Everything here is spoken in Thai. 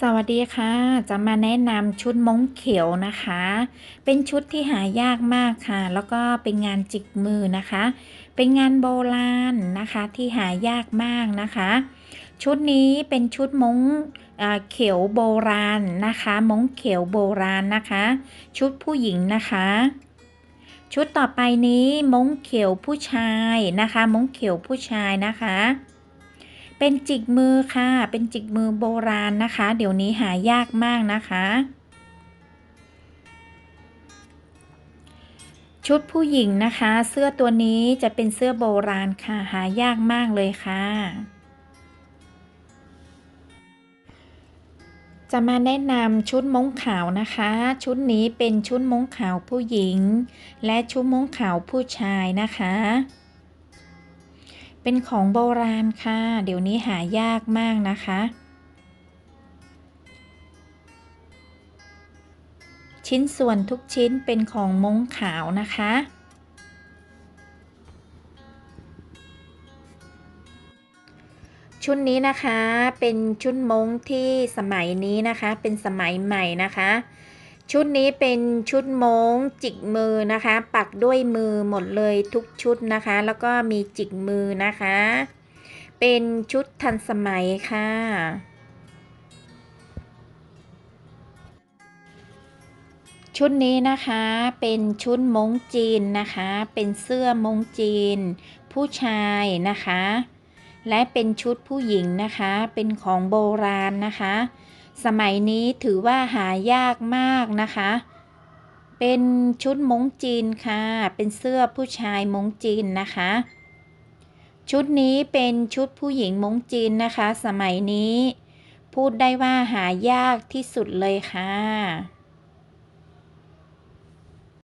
สวัสดีค่ะ จะมาแนะนำชุดม้งเขียวนะคะ เป็นชุดที่หายากมากค่ะ แล้วก็เป็นงานจิกมือนะคะ เป็นงานโบราณนะคะที่หายากมากนะคะ ชุดนี้เป็นชุดมงเขียวโบราณนะคะมงเขียวโบราณนะคะ ชุดผู้หญิงนะคะ ชุดต่อไปนี้มงเขียวผู้ชายนะคะ มงเขียวผู้ชายนะคะ เป็นจิกมือค่ะ เป็นจิกมือโบราณนะคะ เดี๋ยวนี้หายากมากนะคะ ชุดผู้หญิงนะคะ เสื้อตัวนี้จะเป็นเสื้อโบราณค่ะ หายากมากเลยค่ะ จะมาแนะนำชุดม้งขาวนะคะ ชุดนี้เป็นชุดม้งขาวผู้หญิง และชุดม้งขาวผู้ชายนะคะ เป็นของโบราณค่ะ เดี๋ยวนี้หายากมากนะคะ ชิ้นส่วนทุกชิ้นเป็นของมงขาวนะคะ ชุดนี้นะคะเป็นชุดมงที่สมัยนี้นะคะ เป็นสมัยใหม่นะคะ ชุดนี้เป็นชุดมงจิกมือนะคะ ปักด้วยมือหมดเลยทุกชุดนะคะ แล้วก็มีจิกมือนะคะ เป็นชุดทันสมัยค่ะชุดนี้นะคะเป็นชุดมงจีนนะคะ เป็นเสื้อมงจีน ผู้ชายนะคะ และเป็นชุดผู้หญิงนะคะ เป็นของโบราณนะคะ สมัยนี้ถือว่าหายากมากนะคะ เป็นชุดมงจีนค่ะ เป็นเสื้อผู้ชายมงจีนนะคะ ชุดนี้เป็นชุดผู้หญิงมงจีนนะคะ สมัยนี้ พูดได้ว่าหายากที่สุดเลยค่ะ